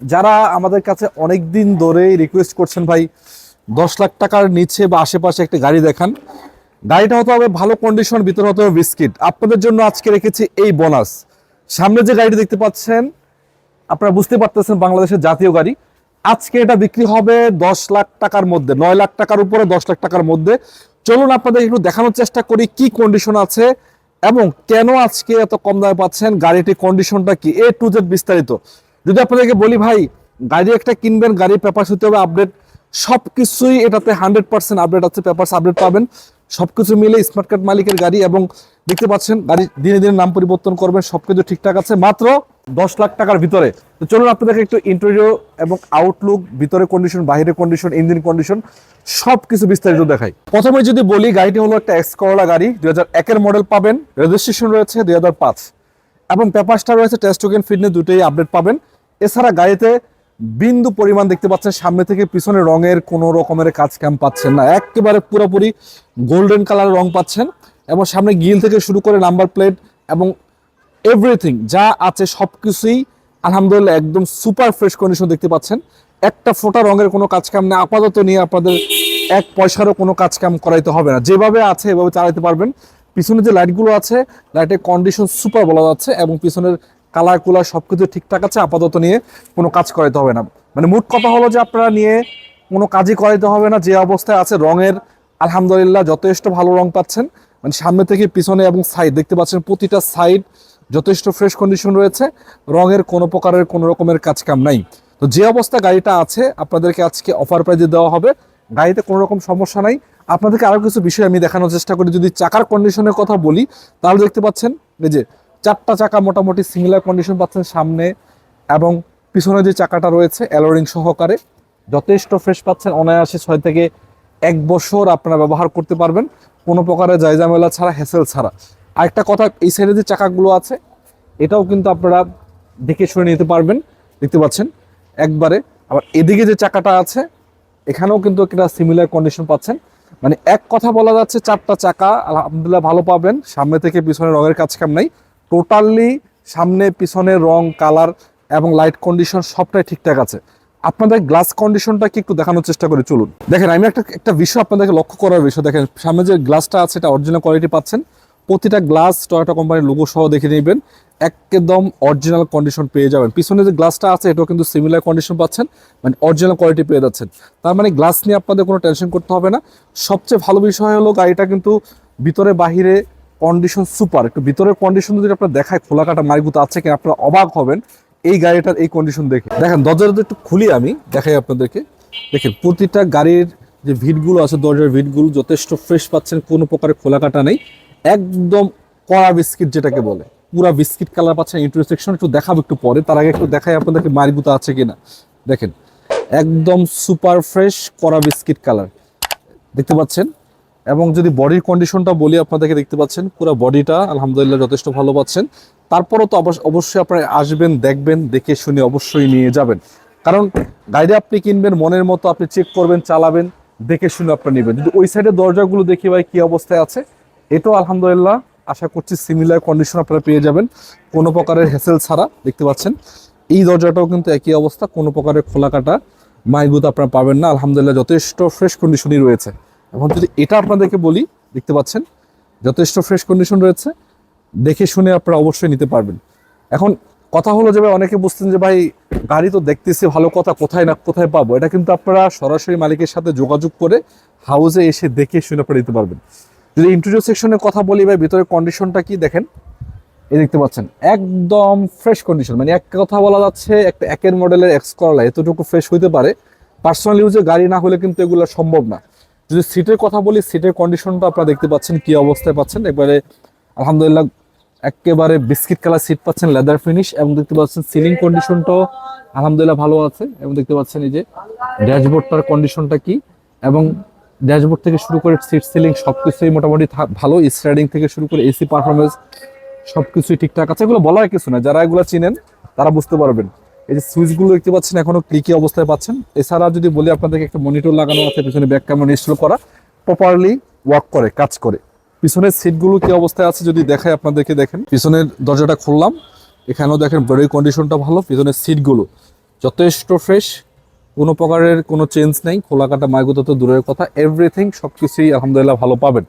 যারা আমাদের কাছে অনেক দিন ধরে রিকোয়েস্ট করছেন, ভাই, দশ লাখ টাকার নিচে বা আশেপাশে একটা গাড়ি দেখান। গাড়িটা হতে হবে ভালো কন্ডিশন ভিতরে হতে হবে বিস্কিট। আপনাদের জন্য আজকে রেখেছি এই বোনাস সামনে যে গাড়িটি দেখতে পাচ্ছেন, আপনারা বুঝতে পারতেছেন বাংলাদেশের জাতীয় গাড়ি। আজকে এটা বিক্রি হবে দশ লাখ টাকার মধ্যে, নয় লাখ টাকার উপরে, দশ লাখ টাকার মধ্যে। চলুন আপনাদের একটু দেখানোর চেষ্টা করি কি কন্ডিশন আছে এবং কেন আজকে এত কম দামে পাচ্ছেন, গাড়িটির কন্ডিশনটা কি? এ টু জেড বিস্তারিত। যদি আপনাদেরকে বলি ভাই, গাড়ি একটা কিনবেন গাড়ির পেপার হতে হবে আপডেট সব কিছুই এটাতে হান্ড্রেড পার্সেন্ট আপডেট আছে পেপার আপডেট পাবেন। সবকিছু মিলে স্মার্ট কার্ড মালিকের গাড়ি এবং দেখতে পাচ্ছেন, গাড়ি দিনে দিনে নাম পরিবর্তন করবেন, সবকিছু ঠিকঠাক আছে। মাত্র দশ লাখ টাকার ভিতরে। তো চলুন আপনাদেরকে একটু ইন্টারভিউ এবং আউটলুক ভিতরে কন্ডিশন বাইরে কন্ডিশন ইঞ্জিন কন্ডিশন সব কিছু বিস্তারিত দেখাই। প্রথমে যদি বলি, গাড়িটি হলো একটা এক্স করোলা গাড়ি, দুই হাজার একের মডেল পাবেন। রেজিস্ট্রেশন রয়েছে দুই হাজার পাঁচ। এবং পেপারসটা রয়েছে টেস্ট টোকেন ফিটনেস দুটোই আপডেট পাবেন। এছাড়া গাড়িতে বিন্দু পরিমাণ দেখতে পাচ্ছেন, সামনে থেকে পিছনে রঙের কোনো রকমের কাজ কাম পাচ্ছেন না। একেবারে পুরোপুরি গোল্ডেন কালার রং পাচ্ছেন এবং সামনে গিল থেকে শুরু করে নাম্বার প্লেট এবং এভরিথিং যা আছে সব কিছুই আলহামদুলিল্লাহ একদম সুপার ফ্রেশ কন্ডিশন দেখতে পাচ্ছেন। একটা ফোটা রঙের কোনো কাজ কাম নেই। আপাতত নিয়ে আপনাদের এক পয়সারও কোনো কাজ কাম করাইতে হবে না। যেভাবে আছে এভাবে চালাতে পারবেন। পিছনে যে লাইটগুলো আছে লাইটের কন্ডিশন সুপার বলা যাচ্ছে এবং পিছনের কালার, কুলার সব কিছু ঠিকঠাক আছে, আপাতত নিয়ে কোনো কাজ করাইতে হবে না। মানে মোট কথা হলো যে আপনারা নিয়ে কোনো কাজই করাইতে হবে না, যে অবস্থায় আছে, রঙের আলহামদুলিল্লাহ যথেষ্ট ভালো রং পাচ্ছেন। মানে সামনে থেকে পিছনে এবং সাইড দেখতে পাচ্ছেন প্রতিটা সাইড যথেষ্ট ফ্রেশ কন্ডিশন রয়েছে, রঙের কোনো প্রকারের কোনো রকমের কাজ কাম নাই। তো যে অবস্থা গাড়িটা আছে, আপনাদেরকে আজকে অফার প্রাইজে দেওয়া হবে, গাড়িতে কোনো রকম সমস্যা নাই। আপনাদেরকে আরও কিছু বিষয় আমি দেখানোর চেষ্টা করি, যদি চাকার কন্ডিশনের কথা বলি, তাহলে দেখতে পাচ্ছেন, এই যে চারটা চাকা মোটামুটি সিমিলার কন্ডিশন পাচ্ছেন সামনে এবং পিছনে যে চাকাটা রয়েছে অ্যালোরিং সহকারে, যথেষ্ট ফ্রেশ পাচ্ছেন। অনায়াসে ছয় থেকে এক বছর আপনারা ব্যবহার করতে পারবেন। কোনো প্রকারের জায়জামেলা ছাড়া হ্যাসেল ছাড়া। আরেকটা কথা, এই সাইডে যে চাকাগুলো আছে, এটাও কিন্তু আপনারা দেখে শুনে নিতে পারবেন। দেখতে পাচ্ছেন, একবারে। আবার এদিকে যে চাকাটা আছে, এখানেও কিন্তু একটা সিমিলার কন্ডিশন পাচ্ছেন। মানে এক কথা বলা যাচ্ছে, চারটা চাকা, আলহামদুলিল্লাহ ভালো পাবেন। সামনে থেকে পিছনে রঙের কাজ কাম নাই। টোটালি সামনে, পিছনে, রং কালার এবং লাইট কন্ডিশন সবটাই ঠিকঠাক আছে। আপনাদের গ্লাস কন্ডিশনটা কি একটু দেখানোর চেষ্টা করে? চলুন। দেখেন, আমি একটা একটা বিষয় আপনাদেরকে লক্ষ্য করার বিষয়। দেখেন, সামনে যে গ্লাসটা আছে, এটা অরিজিনাল কোয়ালিটি পাচ্ছেন। প্রতিটা গ্লাস টয়োটা কোম্পানির লোগো সহ দেখে নেবেন। একদম অরিজিনাল কন্ডিশন পেয়ে যাবেন। পিছনে যে গ্লাসটা আছে, এটাও কিন্তু সিমিলার কন্ডিশন পাচ্ছেন। মানে অরিজিনাল কোয়ালিটি পেয়ে যাচ্ছেন। তার মানে গ্লাস নিয়ে আপনাদের কোনো টেনশন করতে হবে না। সবচেয়ে ভালো বিষয় হলো গাড়িটা কিন্তু ভিতরে, বাহিরে কন্ডিশন সুপার একটু ভিতরের কন্ডিশন যদি আপনার দেখায়, খোলা কাটা মাইগুতো আছে কিনা আপনারা অবাক হবেন এই গাড়িটার এই কন্ডিশন দেখে। দেখেন, দরজাটা একটু খুলি আমি, দেখাই আপনাদেরকে। দেখেন, প্রতিটা গাড়ির যে ভিটগুলো আছে, দরজার ভিটগুলো যথেষ্ট ফ্রেশ পাচ্ছেন, কোনো প্রকারের খোলা কাটা নেই। একদম কড়া বিস্কিট যেটাকে বলে। পুরা বিস্কিট কালার পাচ্ছেন ইন্টারসেকশন একটু দেখাবো একটু পরে, তার আগে একটু দেখাই আপনাদেরকে মারিগুতা আছে কিনা। দেখেন, একদম সুপার ফ্রেশ কড়া বিস্কিট কালার। দেখতে পাচ্ছেন? এবং যদি বডির কন্ডিশনটা বলি আপনাদেরকে দেখতে পাচ্ছেন, পুরো বডিটা আলহামদুলিল্লাহ যথেষ্ট ভালো পাচ্ছেন। তারপরও তো অবশ্য- অবশ্যই আপনারা আসবেন, দেখবেন, দেখে শুনে অবশ্যই নিয়ে যাবেন। কারণ গাড়ি আপনি কিনবেন, মনের মতো আপনি চেক করবেন, চালাবেন, দেখে শুনে আপনি নেবেন। যদি ওই সাইডের দরজাগুলো দেখি ভাই কি অবস্থায় আছে, এটাও আলহামদুলিল্লাহ আশা করছি সিমিলার কন্ডিশন আপনারা পেয়ে যাবেন। কোনো প্রকারের হেসেল ছাড়া, দেখতে পাচ্ছেন? এই দরজাটাও কিন্তু একই অবস্থা, কোনো প্রকারের খোলা কাটা মাইগুত আপনারা পাবেন না। আলহামদুলিল্লাহ যথেষ্ট ফ্রেশ কন্ডিশনই রয়েছে। এখন যদি এটা আপনাদেরকে বলি, দেখতে পাচ্ছেন, যথেষ্ট ফ্রেশ কন্ডিশন রয়েছে। দেখে শুনে আপনারা অবশ্যই নিতে পারবেন। এখন কথা হলো যে ভাই, অনেকে বুঝতেন যে ভাই, গাড়ি তো দেখতেছি, ভালো কথা, কোথায় না কোথায় পাবো? এটা কিন্তু আপনারা সরাসরি মালিকের সাথে যোগাযোগ করে হাউসে এসে দেখে শুনে আপনারা নিতে পারবেন। যদি ইন্টারভিউ সেকশনের কথা বলি ভাই, ভিতরের কন্ডিশনটা কি দেখেন? এই দেখতে পাচ্ছেন, একদম ফ্রেশ কন্ডিশন মানে এক কথা বলা যাচ্ছে, একটা একের মডেলের এক্স করলা এতটুকু ফ্রেশ হইতে পারে। পার্সোনাল ইউজে গাড়ি না হলে কিন্তু এগুলো সম্ভব না। যদি সিটের কথা বলি সিটের কন্ডিশনটা আপনারা দেখতে পাচ্ছেন কি অবস্থায় পাচ্ছেন। একবারে আলহামদুলিল্লাহ একেবারে বিস্কিট কালার সিট পাচ্ছেন লেদার ফিনিশ এবং দেখতে পাচ্ছেন সিলিং কন্ডিশনটাও আলহামদুলিল্লাহ ভালো আছে এবং দেখতে পাচ্ছেন এই যে ড্যাশবোর্ডটার কন্ডিশনটা কি এবং ড্যাশবোর্ড থেকে শুরু করে সিট সিলিং সবকিছুই মোটামুটি ভালো স্টার্টিং থেকে শুরু করে এসি পারফরমেন্স সবকিছুই ঠিকঠাক আছে। এগুলো বলার কিছু না যারা এগুলো চিনেন তারা বুঝতে পারবেন। এই যে সুইচগুলো দেখতে পাচ্ছেন, এখনও ক্লিকি অবস্থায় পাচ্ছেন? এছাড়া যদি বলি আপনাদেরকে একটা মনিটর লাগানো আছে, পিছনে ব্যাক ক্যামেরা ইনস্টল করা প্রপারলি ওয়ার্ক করে, কাজ করে। পিছনের সিটগুলো কি অবস্থায় আছে যদি দেখাই আপনাদেরকে, দেখেন। পিছনের দরজাটা খুললাম, এখানেও দেখেন বডির কন্ডিশনটা ভালো, পিছনের সিটগুলো যথেষ্ট ফ্রেশ কোনো প্রকারের কোনো চেঞ্জ নেই খোলা কাটা মাইগুতো তো দূরের কথা এভরিথিং সব কিছুই আলহামদুলিল্লাহ ভালো পাবেন।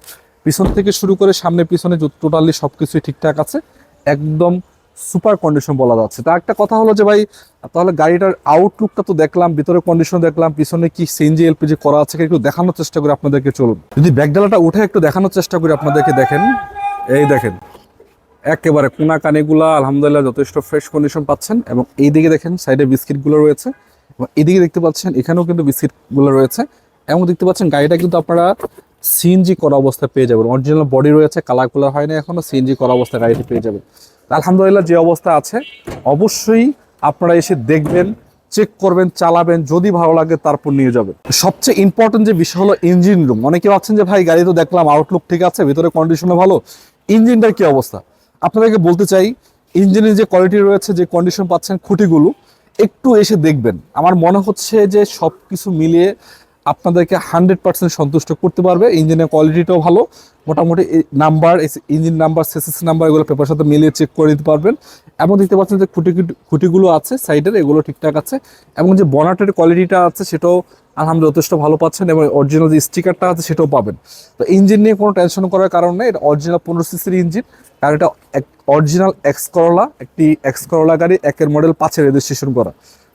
পিছন থেকে শুরু করে সামনে পিছনে টোটালি সব কিছুই ঠিকঠাক আছে, একদম সুপার কন্ডিশন বলা যাচ্ছে। তা একটা কথা হলো যে ভাই, তাহলে গাড়িটার আউটলুকটা তো দেখলাম, ভিতরে কন্ডিশন দেখলাম, পিছনে কি সিএনজি এলপিজি করা আছে, একটু দেখানোর চেষ্টা করি আপনাদেরকে, চলুন। যদি ব্যাগডালাটা উঠে একটু দেখানোর চেষ্টা করি আপনাদেরকে, দেখেন। এই দেখেন, একেবারে কোনা কানিগুলা আলহামদুলিল্লাহ, যথেষ্ট ফ্রেশ কন্ডিশন পাচ্ছেন। এবং এইদিকে দেখেন সাইডে বিস্কিটগুলো রয়েছে। এবং এদিকে দেখতে পাচ্ছেন, এখানেও কিন্তু বিস্কিটগুলো রয়েছে। এবং দেখতে পাচ্ছেন, গাড়িটা কিন্তু আপনারা সিএনজি করা অবস্থায় পেয়ে যাবেন। অরিজিনাল বডি রয়েছে কালার কুলার হয় না এখনও সিএনজি করা অবস্থায় গাড়িটি পেয়ে যাবেন। আলহামদুলিল্লাহ, যে অবস্থা আছে, অবশ্যই আপনারা এসে দেখবেন চেক করবেন, চালাবেন, যদি ভালো লাগে তারপর নিয়ে যাবেন। সবচেয়ে ইম্পর্টেন্ট যে বিষয় হলো ইঞ্জিন রুম অনেকে ভাবছেন যে, ভাই, গাড়ি তো দেখলাম আউটলুক ঠিক আছে, ভিতরে কন্ডিশনও ভালো। ইঞ্জিনটার কি অবস্থা? আপনাদেরকে বলতে চাই ইঞ্জিনের যে কোয়ালিটি রয়েছে, যে কন্ডিশন পাচ্ছেন খুঁটিগুলো, একটু এসে দেখবেন। আমার মনে হচ্ছে যে সব কিছু মিলিয়ে আপনাদেরকে হান্ড্রেড পার্সেন্ট সন্তুষ্ট করতে পারবে। ইঞ্জিনের কোয়ালিটিটাও ভালো। মোটামুটি number engine number, chassis number, এগুলো পেপার সাথে মিলিয়ে চেক করে দিতে পারবেন। এবং দেখতে পাচ্ছেন যে খুঁটি খুঁটিগুলো আছে সাইডের, এগুলো ঠিকঠাক আছে। এবং যে বনাটের কোয়ালিটিটা আছে সেটাও আলহামদুলিল্লাহ যথেষ্ট ভালো পাচ্ছেন এবং অরিজিনাল যে স্টিকারটা আছে সেটাও পাবেন। তো ইঞ্জিন নিয়ে কোনো টেনশন করার কারণ নেই। এটা অরিজিনাল পনেরো সিসির ইঞ্জিন। কারণ এটা অরিজিনাল এক্স করলা একটি এক্স করলা গাড়ি, একের মডেল পাঁচের রেজিস্ট্রেশন করা।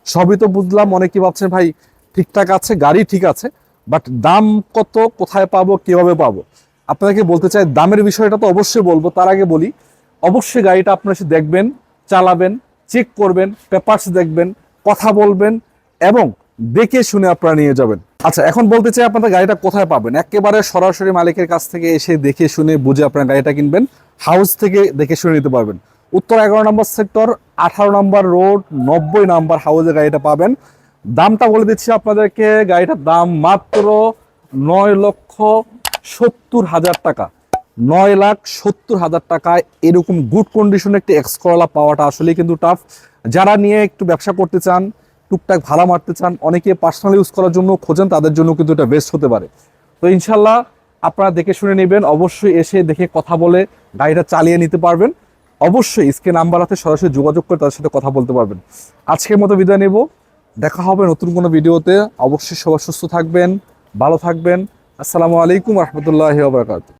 সবই তো বুঝলাম, অনেকেই ভাবছেন, ভাই ঠিকঠাক আছে, গাড়ি ঠিক আছে বাট দাম কত, কোথায় পাবো, কীভাবে পাবো? আপনাদেরকে বলতে চাই, দামের বিষয়টা তো অবশ্যই বলব, তার আগে বলি, অবশ্যই গাড়িটা আপনারা এসে দেখবেন, চালাবেন চেক করবেন পেপারস দেখবেন, কথা বলবেন, এবং দেখে শুনে আপনারা নিয়ে যাবেন। আচ্ছা এখন বলতে চাই আপনাদের গাড়িটা কোথায় পাবেন? একেবারে সরাসরি মালিকের কাছ থেকে এসে দেখে শুনে বুঝে আপনার গাড়িটা কিনবেন হাউস থেকে দেখে শুনে নিতে পারবেন। উত্তর এগারো নম্বর সেক্টর আঠারো নম্বর রোড নব্বই নম্বর হাউসে গাড়িটা পাবেন। দামটা বলে দিচ্ছি আপনাদেরকে, গাড়িটার দাম মাত্র নয় লক্ষ সত্তর হাজার টাকা। নয় লাখ সত্তর হাজার টাকায় এরকম গুড কন্ডিশনে একটি এক্স করলা পাওয়াটা আসলেই কিন্তু টাফ যারা নিয়ে একটু ব্যবসা করতে চান, টুকটাক ভাড়া মারতে চান, অনেকে পার্সোনাল ইউজ করার জন্য খোঁজেন, তাদের জন্য কিন্তু এটা বেস্ট হতে পারে। তো ইনশাল্লাহ আপনারা দেখে শুনে নেবেন, অবশ্যই এসে দেখে কথা বলে গাড়িটা চালিয়ে নিতে পারবেন। অবশ্যই স্ক্রিন নাম্বার হাতে সরাসরি যোগাযোগ করে তাদের সাথে কথা বলতে পারবেন। আজকের মতো বিদায় নেব। দেখা হবে নতুন কোনো ভিডিওতে। অবশ্যই সবাই সুস্থ থাকবেন, ভালো থাকবেন। আসসালামু আলাইকুম রহমতুল্লাহ বারকাত